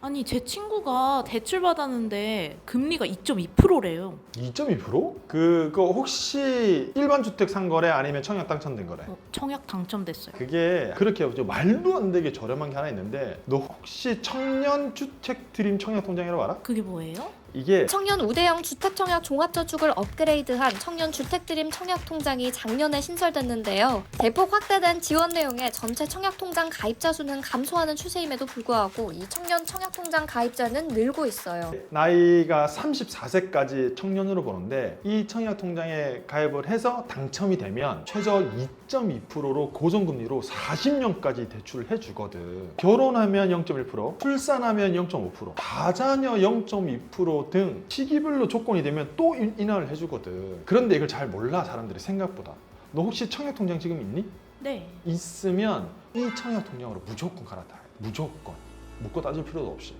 아니 제 친구가 대출 받았는데 금리가 2.2%래요. 2.2%? 그거 혹시 일반 주택 산 거래 아니면 청약 당첨된 거래? 어, 청약 당첨됐어요. 그게 그렇게 좀 말도 안 되게 저렴한 게 하나 있는데 너 혹시 청년 주택 드림 청약 통장이라고 알아? 그게 뭐예요? 이게 청년 우대형 주택청약 종합저축을 업그레이드한 청년 주택드림 청약통장이 작년에 신설됐는데요. 대폭 확대된 지원 내용에 전체 청약통장 가입자 수는 감소하는 추세임에도 불구하고 이 청년 청약통장 가입자는 늘고 있어요. 나이가 34세까지 청년으로 보는데 이 청약 통장에 가입을 해서 당첨이 되면 최저 2.2%로 고정금리로 40년까지 대출을 해주거든. 결혼하면 0.1%, 출산하면 0.5%, 다자녀 0.2%등 시기별로 조건이 되면 또 인- 인하를 해주거든. 그런데 이걸 잘 몰라 사람들이 생각보다. 너 혹시 청약 통장 지금 있니? 네. 있으면 이 청약 통장으로 무조건 갈아타야 돼. 무조건. 묻고 따질 필요도 없이.